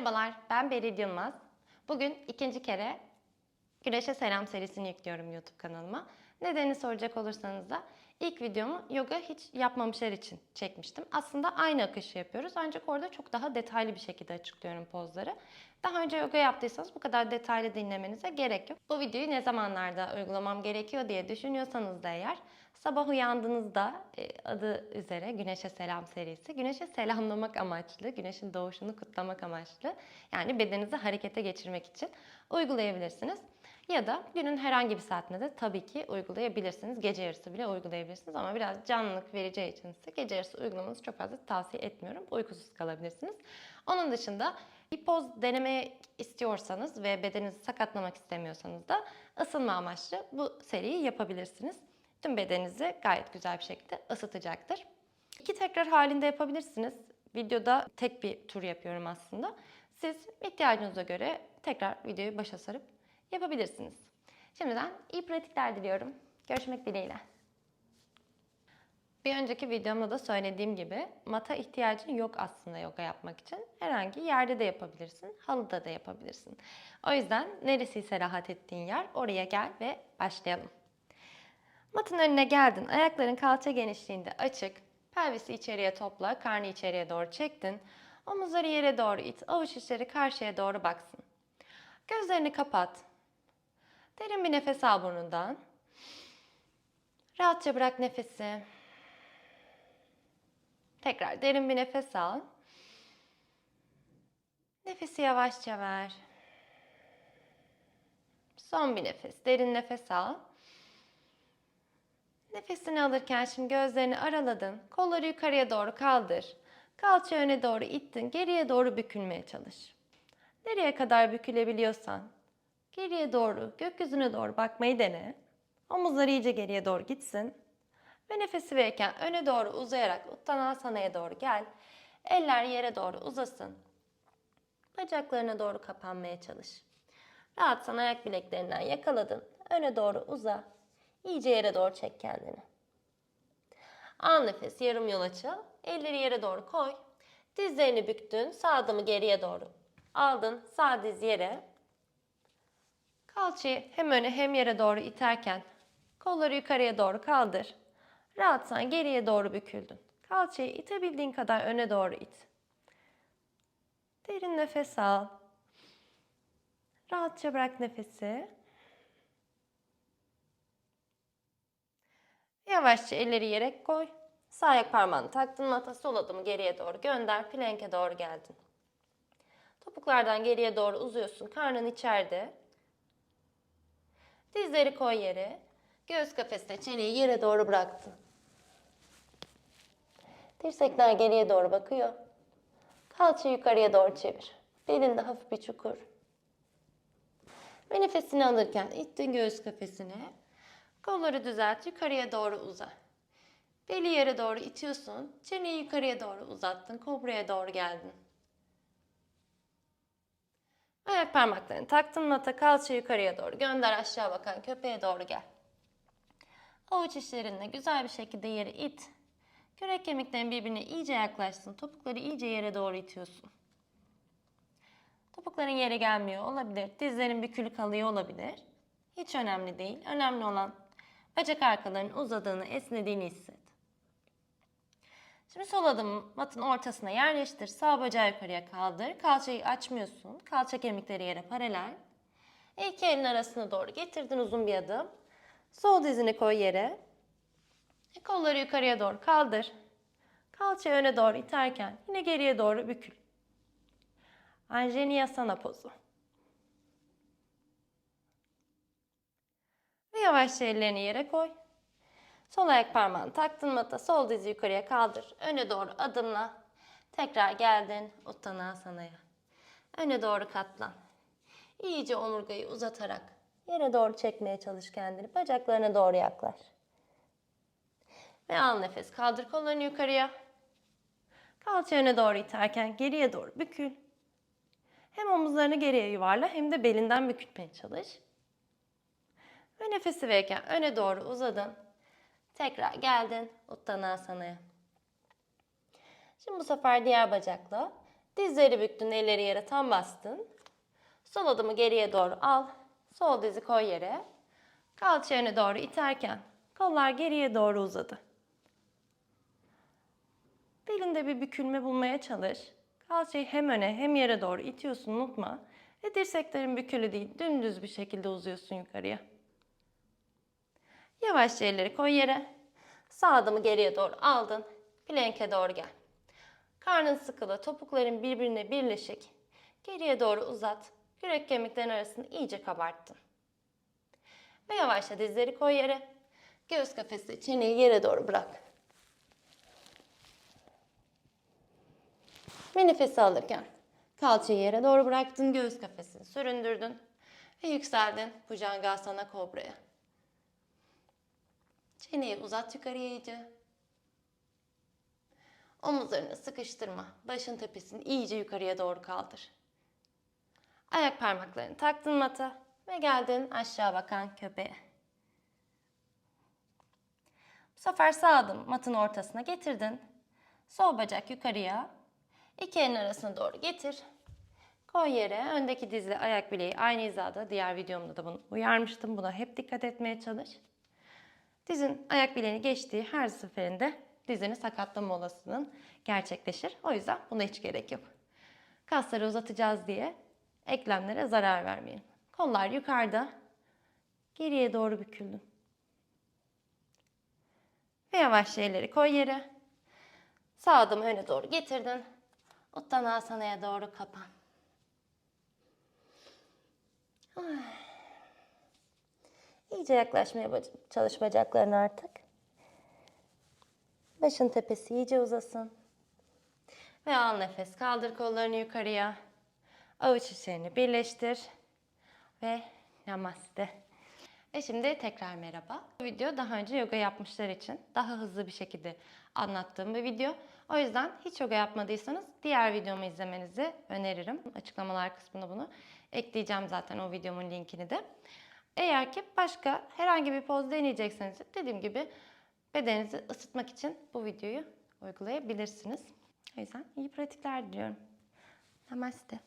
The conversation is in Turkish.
Merhabalar, ben Beril Yılmaz. Bugün ikinci kere Güneşe Selam serisini yüklüyorum YouTube kanalıma. Nedenini soracak olursanız da ilk videomu yoga hiç yapmamışlar için çekmiştim. Aslında aynı akışı yapıyoruz ancak orada çok daha detaylı bir şekilde açıklıyorum pozları. Daha önce yoga yaptıysanız bu kadar detaylı dinlemenize gerek yok. Bu videoyu ne zamanlarda uygulamam gerekiyor diye düşünüyorsanız da eğer sabah uyandığınızda e, adı üzere Güneşe Selam serisi. Güneşe selamlamak amaçlı, güneşin doğuşunu kutlamak amaçlı. Yani bedeninizi harekete geçirmek için uygulayabilirsiniz. Ya da günün herhangi bir saatinde de tabii ki uygulayabilirsiniz. Gece yarısı bile uygulayabilirsiniz ama biraz canlılık vereceği için ise gece yarısı uygulamanızı çok fazla tavsiye etmiyorum. Uykusuz kalabilirsiniz. Onun dışında bir poz denemeyi istiyorsanız ve bedeninizi sakatlamak istemiyorsanız da ısınma amaçlı bu seriyi yapabilirsiniz. Tüm bedeninizi gayet güzel bir şekilde ısıtacaktır. İki tekrar halinde yapabilirsiniz. Videoda tek bir tur yapıyorum aslında. Siz ihtiyacınıza göre tekrar videoyu başa sarıp yapabilirsiniz. Şimdiden iyi pratikler diliyorum. Görüşmek dileğiyle. Bir önceki videomda da söylediğim gibi mata ihtiyacın yok aslında yoga yapmak için. Herhangi yerde de yapabilirsin, halıda da yapabilirsin. O yüzden neresiyse rahat ettiğin yer oraya gel ve başlayalım. Matın önüne geldin, ayakların kalça genişliğinde açık, pelvisi içeriye topla, karnı içeriye doğru çektin, omuzları yere doğru it, avuç içleri karşıya doğru baksın. Gözlerini kapat. Derin bir nefes al burnundan. Rahatça bırak nefesi. Tekrar derin bir nefes al. Nefesi yavaşça ver. Son bir nefes. Derin nefes al. Nefesini alırken şimdi gözlerini araladın. Kolları yukarıya doğru kaldır. Kalça öne doğru ittin. Geriye doğru bükülmeye çalış. Nereye kadar bükülebiliyorsan geriye doğru, gökyüzüne doğru bakmayı dene. Omuzlar iyice geriye doğru gitsin. Ve nefesi verirken öne doğru uzayarak Uttanasana'ya doğru gel. Eller yere doğru uzasın. Bacaklarına doğru kapanmaya çalış. Rahatsan ayak bileklerinden yakaladın. Öne doğru uza. İyice yere doğru çek kendini. Al nefes yarım yol açıl. Elleri yere doğru koy. Dizlerini büktün. Sağ adımı geriye doğru. Aldın. Sağ diz yere. Kalçayı hem öne hem yere doğru iterken kolları yukarıya doğru kaldır. Rahatsan geriye doğru büküldün. Kalçayı itebildiğin kadar öne doğru it. Derin nefes al. Rahatça bırak nefesi. Yavaşça elleri yere koy. Sağ ayak parmağını taktın mata, sol adımı geriye doğru gönder. Plank'e doğru geldin. Topuklardan geriye doğru uzuyorsun. Karnın içeride. Dizleri koy yere. Göğüs kafesine çeneyi yere doğru bıraktın. Dirsekler geriye doğru bakıyor. Kalça yukarıya doğru çevir. Belinde hafif bir çukur. Ve nefesini alırken ittin göğüs kafesine. Kolları düzelt, yukarıya doğru uza. Beli yere doğru itiyorsun. Çeneyi yukarıya doğru uzattın. Kobraya doğru geldin. Ayak parmaklarını taktın mata, kalça yukarıya doğru gönder aşağı bakan köpeğe doğru gel. Avuç içlerinle güzel bir şekilde yere it. Kürek kemiklerin birbirine iyice yaklaşsın. Topukları iyice yere doğru itiyorsun. Topukların yere gelmiyor olabilir. Dizlerin bükülü kalıyor olabilir. Hiç önemli değil. Önemli olan bacak arkalarının uzadığını, esnediğini hisset. Şimdi sol adımı matın ortasına yerleştir. Sağ bacağı yukarıya kaldır. Kalçayı açmıyorsun. Kalça kemikleri yere paralel. İki elin arasına doğru getirdin uzun bir adım. Sol dizini koy yere. E, kolları yukarıya doğru kaldır. Kalça öne doğru iterken yine geriye doğru bükül. Anjaneyasana pozu. Yavaşça ellerini yere koy. Sol ayak parmağını taktın mata, sol dizi yukarıya kaldır. Öne doğru adımla. Tekrar geldin Uttanasana'ya. Öne doğru katlan. İyice omurgayı uzatarak yere doğru çekmeye çalış kendini. Bacaklarına doğru yaklaş. Ve al nefes. Kaldır kollarını yukarıya. Kalça öne doğru iterken geriye doğru bükül. Hem omuzlarını geriye yuvarla hem de belinden bükülmeye çalış. Ve nefesi verirken öne doğru uzadın. Tekrar geldin Uttanasana'ya. Şimdi bu sefer diğer bacakla Dizleri büktün, elleri yere tam bastın. Sol adımı geriye doğru al. Sol dizi koy yere. Kalça yöne doğru iterken kollar geriye doğru uzadı. Belinde bir bükülme bulmaya çalış. Kalçayı hem öne hem yere doğru itiyorsun unutma. Ve dirseklerin bükülü değil, dümdüz bir şekilde uzuyorsun yukarıya. Yavaşça elleri koy yere. Sağ adımı geriye doğru aldın. Plank'e doğru gel. Karnın sıkılı, topukların birbirine birleşik. Geriye doğru uzat. Yürek kemiklerin arasını iyice kabarttın. Ve yavaşça dizleri koy yere. Göğüs kafesi, çeneyi yere doğru bırak. Ve nefesi alırken kalçayı yere doğru bıraktın, göğüs kafesini süründürdün. Ve yükseldin Bhujangasana Kobra'ya. Çeneyi uzat yukarıya iyice. Omuzlarını sıkıştırma. Başın tepesini iyice yukarıya doğru kaldır. Ayak parmaklarını taktın mata ve geldin aşağı bakan köpeğe. Bu sefer sağ adım matın ortasına getirdin. Sol bacak yukarıya. İki elin arasına doğru getir. Koy yere. Öndeki dizle ayak bileği aynı hizada. Diğer videomda da bunu uyarmıştım. Buna hep dikkat etmeye çalış. Dizin ayak bileğini geçtiği her seferinde dizini sakatlama olasılığın gerçekleşir. O yüzden buna hiç gerek yok. Kasları uzatacağız diye eklemlere zarar vermeyin. Kollar yukarıda. Geriye doğru büküldün. Ve yavaşça elleri koy yere. Sağ adımı öne doğru getirdin. Uttanasana'ya doğru kapan. Ay. İyice yaklaşmaya çalış bacaklarını artık. Başın tepesi iyice uzasın. Ve al nefes. Kaldır kollarını yukarıya. Avuç içlerini birleştir. Ve namaste. E şimdi tekrar merhaba. Bu video daha önce yoga yapmışlar için daha hızlı bir şekilde anlattığım bir video. O yüzden hiç yoga yapmadıysanız diğer videomu izlemenizi öneririm. Açıklamalar kısmına bunu ekleyeceğim zaten o videomun linkini de. Eğer ki başka herhangi bir poz deneyecekseniz dediğim gibi bedeninizi ısıtmak için bu videoyu uygulayabilirsiniz. O yüzden iyi pratikler diliyorum. Namaste.